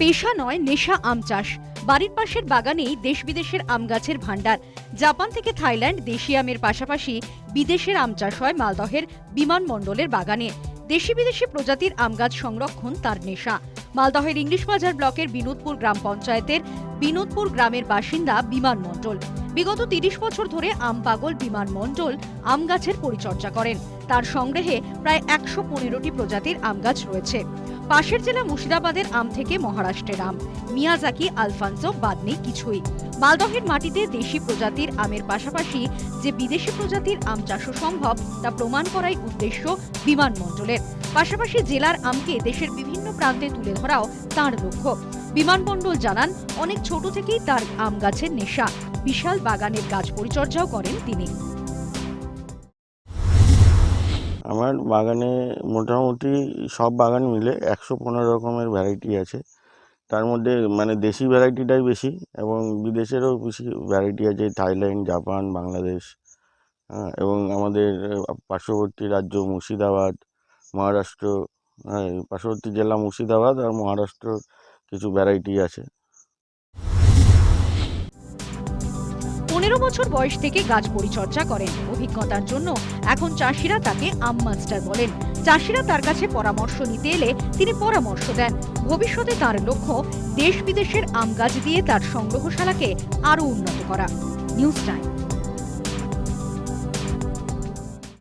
পেশা নয়, নেশা আম চাষ। বাড়ির পাশের বাগানেই দেশ বিদেশের আম গাছের ভাণ্ডার। জাপান থেকে থাইল্যান্ড দেশি আমের পাশাপাশি বিদেশের আম চাষ হয় মালদহের বিমানমণ্ডলের বাগানে। দেশি বিদেশি প্রজাতির আম গাছ সংরক্ষণ তার নেশা। মালদহের ইংলিশ বাজার ব্লকের বিনোদপুর গ্রাম পঞ্চায়েতের বিনোদপুর গ্রামের বাসিন্দা বিমান মণ্ডল। বিগত তিরিশ বছর ধরে আম পাগল বিমান মণ্ডল আম গাছের পরিচর্যা করেন। তার সংগ্রহে প্রায় একশো পনেরোটি প্রজাতির আম গাছ রয়েছে। পাশের জেলা মুর্শিদাবাদের আম থেকে মহারাষ্ট্রের আম। মিয়াজাকি, আলফানসো, বাদ নেই কিছুই। মালদহের মাটিতে দেশি প্রজাতির আমের পাশাপাশি যে বিদেশি প্রজাতির আম চাষও সম্ভব, তা প্রমাণ করাই উদ্দেশ্য বিমানমণ্ডলের পাশাপাশি জেলার আমকে দেশের বিভিন্ন প্রান্তে তুলে ধরাও তার লক্ষ্য। বিমানমণ্ডল জানান, অনেক ছোট থেকেই তার আম গাছের নেশা। বিশাল বাগানের গাছ পরিচর্যাও করেন তিনি। আমার বাগানে মোটামুটি সব বাগান মিলে একশো পনেরো রকমের ভ্যারাইটি আছে। তার মধ্যে মানে দেশি ভ্যারাইটিটাই বেশি এবং বিদেশেরও বেশি ভ্যারাইটি আছে। থাইল্যান্ড, জাপান, বাংলাদেশ হ্যাঁ এবং আমাদের পার্শ্ববর্তী রাজ্য মুর্শিদাবাদ, মহারাষ্ট্র হ্যাঁ পার্শ্ববর্তী জেলা মুর্শিদাবাদ আর মহারাষ্ট্র কিছু ভ্যারাইটি আছে। পনেরো বছর বয়স থেকে গাছ পরিচর্যা করেন। অভিজ্ঞতার জন্য এখন চাষিরা তাকে আম মাস্টার বলেন। চাষিরা তার কাছে পরামর্শ নিতে এলে তিনি পরামর্শ দেন। ভবিষ্যতে তার লক্ষ্য দেশ বিদেশের আম গাছ দিয়ে তার সংগ্রহশালাকে আরও উন্নত করা। News time.